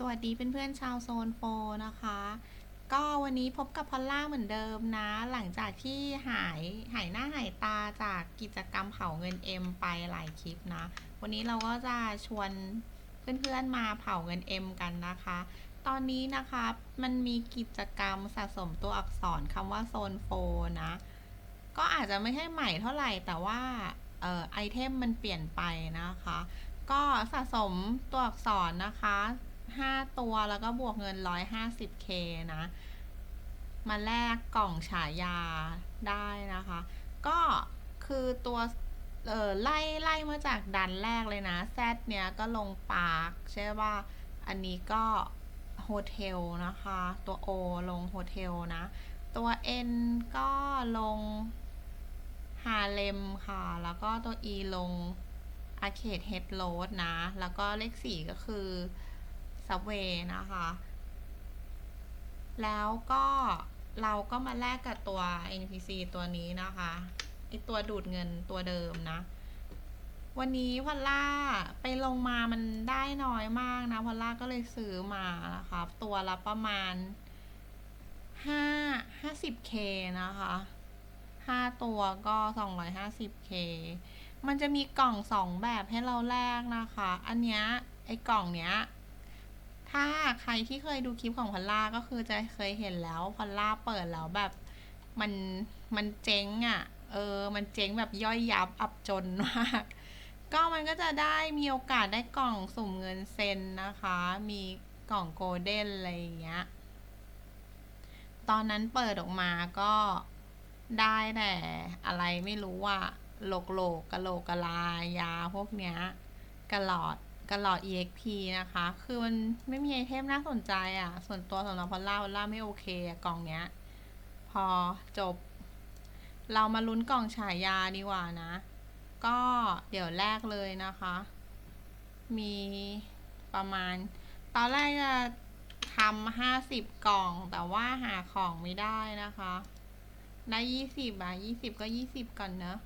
สวัสดีเพื่อนๆชาวโซนโฟนะคะ ก็วันนี้พบกับพอลล่าเหมือนเดิมนะ หลังจากที่หายหายหน้าหายตาจากกิจกรรมเผาเงินเอ็มไปหลายคลิปนะ วันนี้เราก็จะชวนเพื่อนๆมาเผาเงินเอ็มกันนะคะ ตอนนี้นะคะมันมีกิจกรรมสะสมตัวอักษรคำว่าโซนโฟนะ ก็อาจจะไม่ใช่ใหม่เท่าไหร่แต่ว่าเอ่อไอเทมมันเปลี่ยนไปนะคะ ก็สะสมตัวอักษรนะคะ 5ตัวแล้วก็บวกเงิน 150k นะ มาแลกกล่องฉายาได้นะคะ ก็คือตัวเออไล่ไล่มาจากดันแรกเลยนะแซดเนี้ยก็ลงปาร์คใช่ป่ะอันนี้ก็โฮเทลนะคะ ตัว O ลงโฮเทลนะ ตัว N ก็ลงฮาเลมค่ะ แล้วก็ตัว E ลงอาเคดเฮดโ a ดนะ แล้วก็เลขสี่ก็คือ ซับเวย์นะคะ แล้วก็เราก็มาแลกกับตัว NPC ตัวนี้นะคะไอตัวดูดเงินตัวเดิมนะ วันนี้พอลล่าไปลงมามันได้น้อยมากนะพอลล่าก็เลยซื้อมานะคะตัวละประมาณห้าห้าสิบเคนะคะห้าตัวก็สองร้อยห้าสิบเคมันจะมีกล่องสองแบบให้เราแลกนะคะ อันเนี้ยไอ้กล่องเนี้ย ถ้าใครที่เคยดูคลิปของพอลล่าก็คือจะเคยเห็นแล้วพอลล่าเปิดแล้วแบบมันมันเจ๊งอะ่ะ เออ มันเจ๊งแบบย่อยยับอับจนมาก ก็มันก็จะได้มีโอกาสได้กล่องสุ่มเงินเซนนะคะ มีกล่องโกลเด้นอะไรอย่างเงี้ย ตอนนั้นเปิดออกมาก็ได้แต่อะไรไม่รู้ว่าโลกโลกกะโหลกกะลายาพวกเนี้ยกะหลอด กะหลอด EXP นะคะ คือมันไม่มีไอเทมน่าสนใจอะ่ะ ส่วนตัวสำหรับพอลล่าพอลล่าไม่โอเคอกล่องเนี้ย พอจบ เรามาลุ้นกล่องฉายาดีกว่านะ ก็เดี๋ยวแรกเลยนะคะ มีประมาณ ตอนแรกจะทำห้าสิบกล่อง แต่ว่าหาของไม่ได้นะคะได้ยี่สิบอะยี่สิบก็ยี่สิบก่อนเนอะ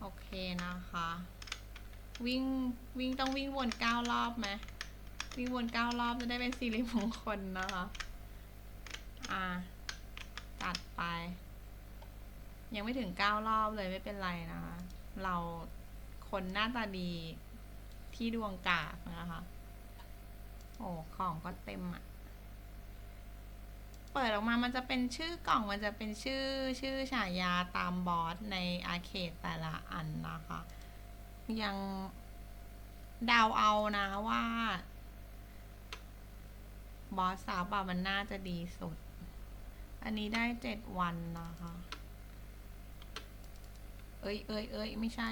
โอเคนะคะ วิ่งวิ่งต้องวิ่งวนเก้ารอบไหมวิ่งวนเก้ารอบจะได้เป็นสิริมงคลนะคะ อ่าจัดไป ยังไม่ถึงเก้ารอบเลยไม่เป็นไรนะคะ เราคนหน้าตาดีที่ดวงกากนะคะ โอ้ของก็เต็มอะ เปิดออกมามันจะเป็นชื่อกล่องมันจะเป็นชื่อชื่อฉายาตามบอสในอาเคดแต่ละอันนะคะ ยังเดาเอานะว่า บอสสาวบ่ามันน่าจะดีสุด อันนี้ได้เจ็ดวันนะคะ เอ้ยเอ้ยเอ้ยไม่ใช่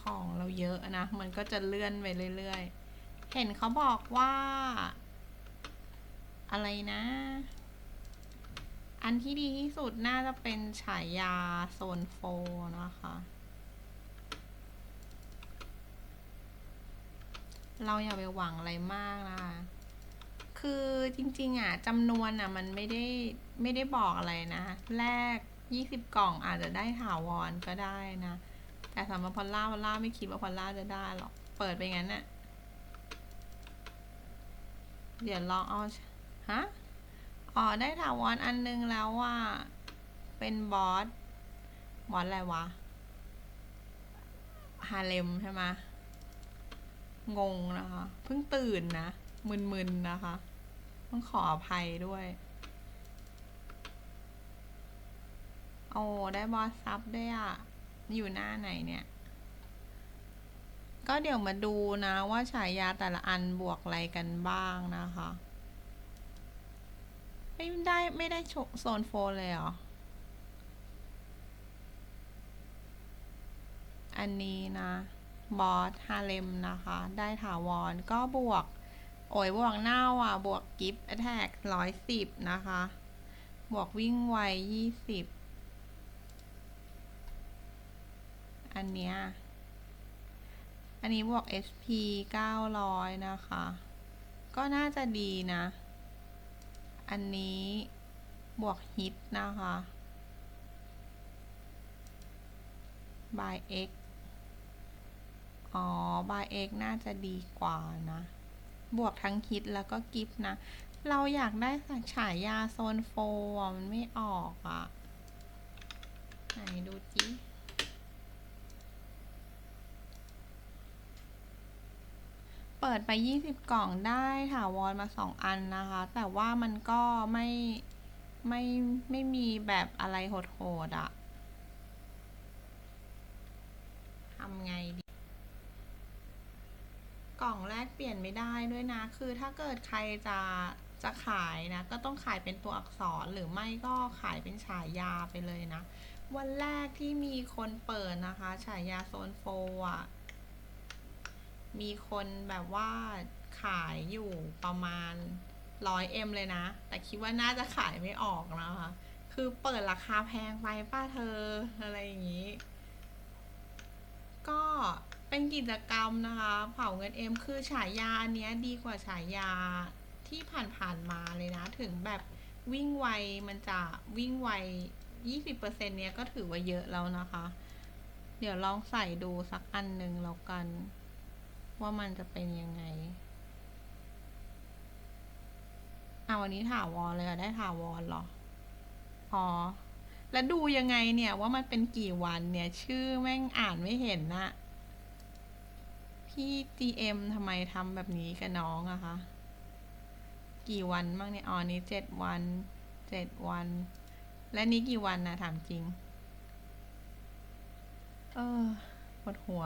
ของเราเยอะนะ มันก็จะเลื่อนไปเรื่อย ๆ เห็นเขาบอกว่า อะไรนะ อันที่ดีที่สุดน่าจะเป็นฉายาโซนโฟนะคะ เราอย่าไปหวังอะไรมากนะคะคือจริงๆอะจำนวนอะมันไม่ได้ไม่ได้บอกอะไรนะ แรก20กล่องอาจจะได้ถาวรก็ได้นะ แต่สำหรับพอลล่าพอลล่าไม่คิดว่าพอลล่าจะได้หรอก เปิดไปงั้นน่ะ เดี๋ยวลองเอา ฮะ อ๋อ ได้ถาวรอันนึงแล้วว่า เป็นบอส บอสอะไรวะ ฮาเลมใช่ไหมงงนะคะ เพิ่งตื่นนะ มึนๆนะคะ ต้องขออภัยด้วย โอ้ ได้บอสซับด้วยอะอยู่หน้าไหนเนี่ย ก็เดี๋ยวมาดูนะว่าฉายาแต่ละอันบวกอะไรกันบ้างนะคะ ไม่ได้ไม่ได้โซนโฟนเลยเหรอ อันนี้นะ บอสฮาเลมนะคะ ได้ถาวรก็บวก โอ้ยบวกเน่าอะ บวกกิฟต์แท็กร้อยสิบนะคะ บวกวิ่งไวยี่สิบอันเนี้ย อันนี้บวก SP 900 นะคะ ก็น่าจะดีนะ อันนี้บวกฮิตนะคะ by x อ๋อบายเอ็กน่าจะดีกว่านะ บวกทั้งฮิตแล้วก็กิฟต์นะ เราอยากได้ฉายาโซนโฟมันไม่ออกอะ่ะ ไหนดูจิ เปิดไป 20 กล่องได้ถาวรมา 2 อันนะคะ แต่ว่ามันก็ไม่ไม่ไม่มีแบบอะไรโหดๆอะ่ะทำไงดี กล่องแรกเปลี่ยนไม่ได้ด้วยนะ คือถ้าเกิดใครจะจะขายนะ ก็ต้องขายเป็นตัวอักษรหรือไม่ก็ขายเป็นฉายาไปเลยนะ วันแรกที่มีคนเปิดนะคะ ฉายาโซนโฟอะ มีคนแบบว่าขายอยู่ประมาณร้อยเอ็มเลยนะ แต่คิดว่าน่าจะขายไม่ออกนะคะ คือเปิดราคาแพงไปป้าเธออะไรอย่างนี้ ก็เป็นกิจกรรมนะคะ เผาเงินเอ็มคือฉายาอันเนี้ยดีกว่าฉายาที่ผ่านๆมาเลยนะ ถึงแบบวิ่งไวมันจะวิ่งไว 20%เนี้ยก็ถือว่าเยอะแล้วนะคะ เดี๋ยวลองใส่ดูสักอันหนึ่งแล้วกัน ว่ามันจะเป็นยังไงเอาวันนี้ถาวรเลยอะได้ถาวรหรอ อ๋อ แล้วดูยังไงเนี่ยว่ามันเป็นกี่วันเนี่ย ชื่อแม่งอ่านไม่เห็นนะพี่ GM ทำไมทำแบบนี้กับน้องอะคะ กี่วันบ้างเนี่ย อ๋อ นี้เจ็ดวัน เจ็ดวัน และนี้กี่วันนะถามจริง เออปวดหัว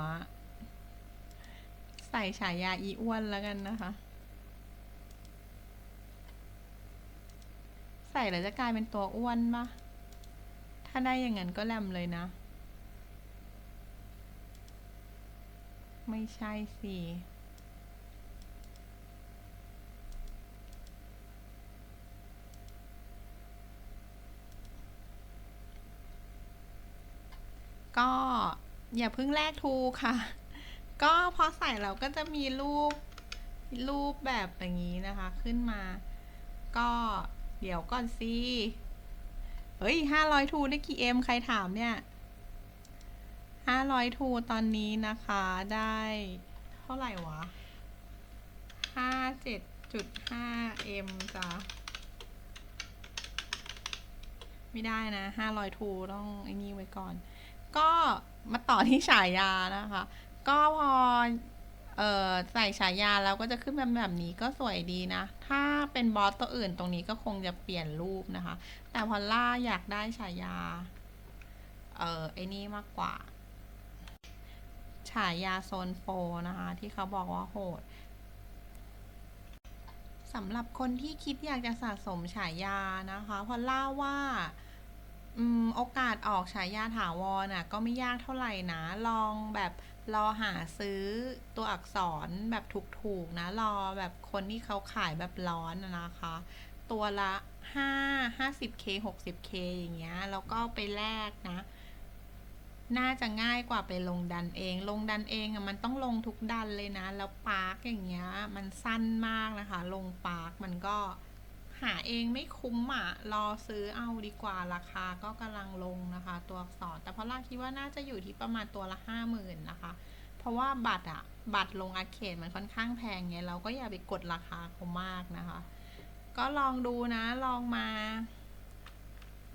ใส่ฉายาอีอ้วนแล้วกันนะคะ ใส่แล้วจะกลายเป็นตัวอ้วนปะถ้าได้อย่างนั้นก็แลมเลยนะ ไม่ใช่สิก็อย่าเพิ่งแลกทูค่ะ ก็พอใส่เราก็จะมีรูปรูปแบบอย่างนี้นะคะ ขึ้นมา ก็เดี๋ยวก่อนสิเฮ้ยห้าร้อยทูได้กี่เอ็มใครถามเนี่ยห้าร้อยทูตอนนี้นะคะได้เท่าไหร่วะห้าเจ็ดจุดห้าเอ็มจ้ะไม่ได้นะห้าร้อยทูต้องไอ้นี่ไว้ก่อน ก็มาต่อที่ฉายานะคะ ก็พอเอ่อใส่ฉายาแล้วก็จะขึ้นแบบแบบนี้ก็สวยดีนะ ถ้าเป็นบอสตัวอื่นตรงนี้ก็คงจะเปลี่ยนรูปนะคะ แต่พอล่าอยากได้ฉายา เอ่อไอ้นี่มากกว่า ฉายาโซนโฟนะคะ ที่เขาบอกว่าโหดสำหรับคนที่คิดอยากจะสะสมฉายานะคะพอล่าว่าอโอกาสออกฉายาถาวรน่ะ ก็ไม่ยากเท่าไหร่นะ ลองแบบ รอหาซื้อตัวอักษรแบบถูกๆนะ รอแบบคนที่เขาขายแบบร้อนนะนะคะ ตัวละห้าห้าสิบเคหกสิบเคอย่างเงี้ย แล้วก็ไปแลกนะ น่าจะง่ายกว่าไปลงดันเอง ลงดันเองอะมันต้องลงทุกดันเลยนะ แล้วปาร์กอย่างเงี้ย มันสั้นมากนะคะ ลงปาร์กมันก็ หาเองไม่คุ้มอะ รอซื้อเอาดีกว่าราคาก็กำลังลงนะคะ ตัวอักษร แต่พอล่าคิดว่าน่าจะอยู่ที่ประมาณตัวละห้าหมื่นนะคะ เพราะว่าบัตรอะบัตรลงอาเคดมันค่อนข้างแพงไงเราก็อย่าไปกดราคาเขามากนะคะ ก็ลองดูนะ ลองมา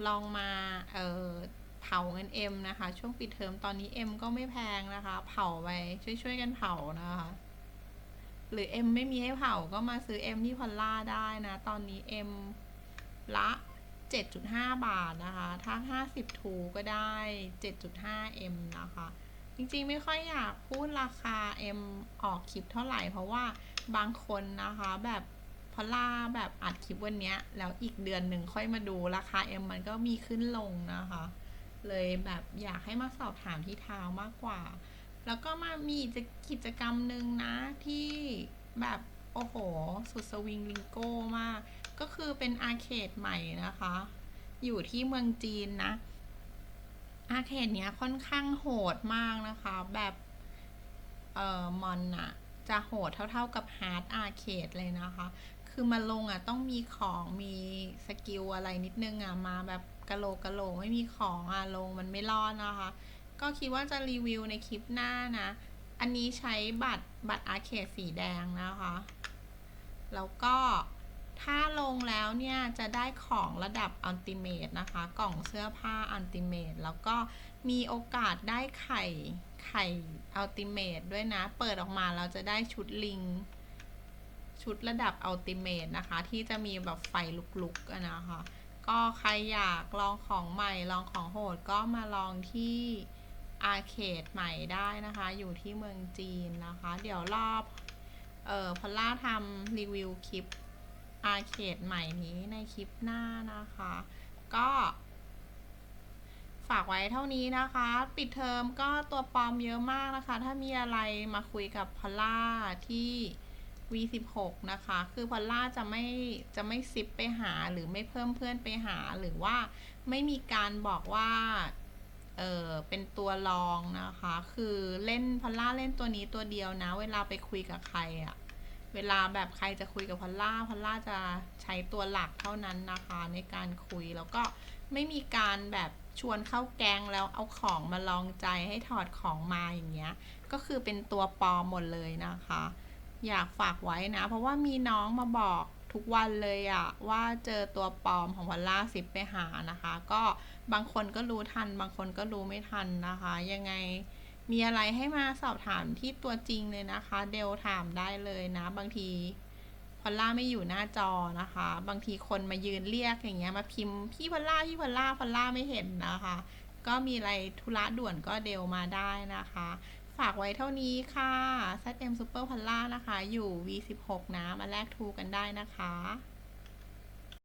ลองมา เออเผาเงินเอ็มนะคะ ช่วงปิดเทอมตอนนี้เอ็มก็ไม่แพงนะคะ เผาไปช่วยๆกันเผานะคะ หรือเอ็มไม่มีให้เผาก็มาซื้อเอ็มที่พอลล่าได้นะ ตอนนี้เอ็มละ 7.5 บาทนะคะ ถ้า 50ทูก็ได้ 7.5เอ็มนะคะ จริงๆ ไม่ค่อยอยากพูดราคา M ออกคลิปเท่าไหร่ เพราะว่าบางคนนะคะแบบพอล่าแบบอัดคลิปวันนี้แล้วอีกเดือนหนึ่งค่อยมาดูราคา M มันก็มีขึ้นลงนะคะ เลยแบบอยากให้มาสอบถามที่เท้ามากกว่า แล้วก็มามีกิจกรรมหนึ่งนะที่แบบโอ้โห สุดสวิงลิงโก้มาก ก็คือเป็นอาร์เคดใหม่นะคะ อยู่ที่เมืองจีนนะ อาร์เคดเนี้ยค่อนข้างโหดมากนะคะ แบบ เอ่อ มอนอะจะโหดเท่าๆกับฮาร์ดอาร์เคดเลยนะคะ คือมาลงอะต้องมีของมีสกิลอะไรนิดนึงอะมาแบบกะโหลกกะโหลไม่มีของอะลงมันไม่รอดนะคะ ก็คิดว่าจะรีวิวในคลิปหน้านะ อันนี้ใช้บัตรบัตรอาร์เคดสีแดงนะคะ แล้วก็ถ้าลงแล้วเนี่ยจะได้ของระดับอัลติเมทนะคะ กล่องเสื้อผ้าอัลติเมทแล้วก็มีโอกาสได้ไข่ไข่อัลติเมทด้วยนะ เปิดออกมาเราจะได้ชุดลิง ชุดระดับอัลติเมทนะคะ ที่จะมีแบบไฟลุกๆนะคะ ก็ใครอยากลองของใหม่ ลองของโหดก็มาลองที่ อาร์เคดใหม่ได้นะคะ อยู่ที่เมืองจีนนะคะ เดี๋ยวรอบ เอ่อพอลล่าทำรีวิวคลิปอาร์เคดใหม่นี้ในคลิปหน้านะคะ ก็ ฝากไว้เท่านี้นะคะ ปิดเทอมก็ตัวปลอมเยอะมากนะคะ ถ้ามีอะไรมาคุยกับพอลล่าที่ V16 นะคะ คือพอลล่าจะไม่จะไม่ซิปไปหาหรือไม่เพิ่มเพื่อนไปหาหรือว่าไม่มีการบอกว่า เออเป็นตัวรองนะคะ คือเล่นพอลล่าเล่นตัวนี้ตัวเดียวนะ เวลาไปคุยกับใครอะเวลาแบบใครจะคุยกับพอลล่าพอลล่าจะใช้ตัวหลักเท่านั้นนะคะ ในการคุยแล้วก็ไม่มีการแบบชวนเข้าแกงแล้วเอาของมาลองใจให้ถอดของมาอย่างเงี้ย ก็คือเป็นตัวปลอมหมดเลยนะคะ อยากฝากไว้นะ เพราะว่ามีน้องมาบอก ทุกวันเลยอะว่าเจอตัวปลอมของวันล่าสิบไปหานะคะ ก็บางคนก็รู้ทัน บางคนก็รู้ไม่ทันนะคะ ยังไงมีอะไรให้มาสอบถามที่ตัวจริงเลยนะคะ เดลถามได้เลยนะ บางทีพอลล่าไม่อยู่หน้าจอนะคะ บางทีคนมายืนเรียกอย่างเงี้ยมาพิมพ์พี่พอลล่าพี่พอลล่าพอลล่าไม่เห็นนะคะ ก็มีอะไรธุระด่วนก็เดลมาได้นะคะ ฝากไว้เท่านี้ค่ะ ZM Super p a l l a นะคะ อยู่ V16 นะ มาแลกทูกันได้นะคะ